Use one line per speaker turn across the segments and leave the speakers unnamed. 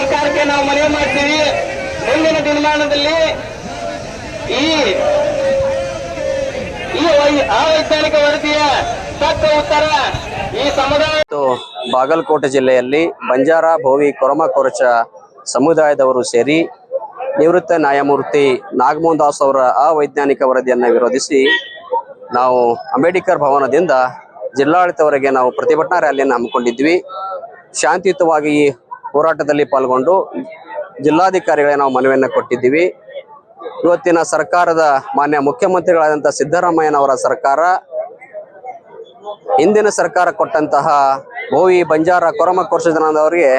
ಸರ್ಕಾರಕ್ಕೆ ನಾವು ಮನವಿ ಮಾಡ್ತೀವಿ. ಮುಂದಿನ ದಿನಮಾನದಲ್ಲಿ ಈ ಅವೈಜ್ಞಾನಿಕ ವರದಿಯ ತಕ್ಕ ಉತ್ತರ ಈ ಸಮುದಾಯ
ಬಾಗಲಕೋಟೆ ಜಿಲ್ಲೆಯಲ್ಲಿ ಬಂಜಾರ, ಭೋವಿ, ಕೊರಮ, ಕೊರಚ ಸಮುದಾಯದವರು ಸೇರಿ ನಿವೃತ್ತ ನ್ಯಾಯಮೂರ್ತಿ ನಾಗಮೋಹನ್ ದಾಸ್ ಅವರ ಅವೈಜ್ಞಾನಿಕ ವರದಿಯನ್ನು ವಿರೋಧಿಸಿ ನಾವು ಅಂಬೇಡ್ಕರ್ ಭವನದಿಂದ ಜಿಲ್ಲಾಡಳಿತವರೆಗೆ ನಾವು ಪ್ರತಿಭಟನಾ ರ್ಯಾಲಿಯನ್ನು ಹಮ್ಮಿಕೊಂಡಿದ್ವಿ. ಶಾಂತಿಯುತವಾಗಿ ಹೋರಾಟದಲ್ಲಿ ಪಾಲ್ಗೊಂಡು ಜಿಲ್ಲಾಧಿಕಾರಿಗಳಿಗೆ ನಾವು ಮನವಿಯನ್ನು ಕೊಟ್ಟಿದ್ದೀವಿ. ಇವತ್ತಿನ ಸರ್ಕಾರದ ಮಾನ್ಯ ಮುಖ್ಯಮಂತ್ರಿಗಳಾದಂಥ ಸಿದ್ದರಾಮಯ್ಯನವರ ಸರ್ಕಾರ ಹಿಂದಿನ ಸರ್ಕಾರ ಕೊಟ್ಟಂತಹ ಭೋವಿ ಬಂಜಾರ ಕೊರಮ ಕೋರ್ಷ ಜನಾಂಗದವರಿಗೆ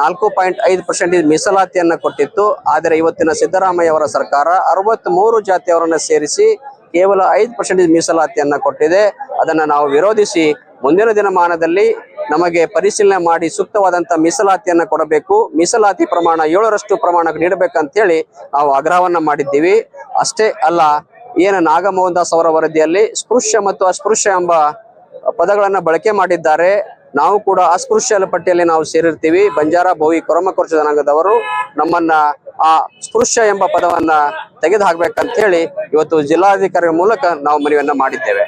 ನಾಲ್ಕು ಪಾಯಿಂಟ್ ಐದು ಪರ್ಸೆಂಟ್ ಮೀಸಲಾತಿಯನ್ನ ಕೊಟ್ಟಿತ್ತು. ಆದರೆ ಇವತ್ತಿನ ಸಿದ್ದರಾಮಯ್ಯ ಅವರ ಸರ್ಕಾರ ಅರವತ್ತ್ ಮೂರು ಜಾತಿಯವರನ್ನ ಸೇರಿಸಿ ಕೇವಲ ಐದು ಪರ್ಸೆಂಟೇಜ್ ಮೀಸಲಾತಿಯನ್ನ ಕೊಟ್ಟಿದೆ. ಅದನ್ನ ನಾವು ವಿರೋಧಿಸಿ ಮುಂದಿನ ದಿನಮಾನದಲ್ಲಿ ನಮಗೆ ಪರಿಶೀಲನೆ ಮಾಡಿ ಸೂಕ್ತವಾದಂತಹ ಮೀಸಲಾತಿಯನ್ನ ಕೊಡಬೇಕು. ಮೀಸಲಾತಿ ಪ್ರಮಾಣ ಏಳರಷ್ಟು ಪ್ರಮಾಣ ನೀಡಬೇಕಂತೇಳಿ ನಾವು ಆಗ್ರಹವನ್ನ ಮಾಡಿದ್ದೀವಿ. ಅಷ್ಟೇ ಅಲ್ಲ, ಏನು ನಾಗಮೋಹನ್ ದಾಸ್ ಅವರ ವರದಿಯಲ್ಲಿ ಸ್ಪೃಶ್ಯ ಮತ್ತು ಅಸ್ಪೃಶ್ಯ ಎಂಬ ಪದಗಳನ್ನ ಬಳಕೆ ಮಾಡಿದ್ದಾರೆ. ನಾವು ಕೂಡ ಅಸ್ಪೃಶ್ಯ ಪಟ್ಟಿಯಲ್ಲಿ ನಾವು ಸೇರಿರ್ತೀವಿ. ಬಂಜಾರ ಭೋವಿ ಕೊರಮಕೊರ್ಚ ಜನಾಂಗದವರು ನಮ್ಮನ್ನ ಆ ಸ್ಪೃಶ್ಯ ಎಂಬ ಪದವನ್ನ ತೆಗೆದು ಹಾಕ್ಬೇಕಂತ ಹೇಳಿ ಇವತ್ತು ಜಿಲ್ಲಾಧಿಕಾರಿಗಳ ಮೂಲಕ ನಾವು ಮನವಿಯನ್ನ ಮಾಡಿದ್ದೇವೆ.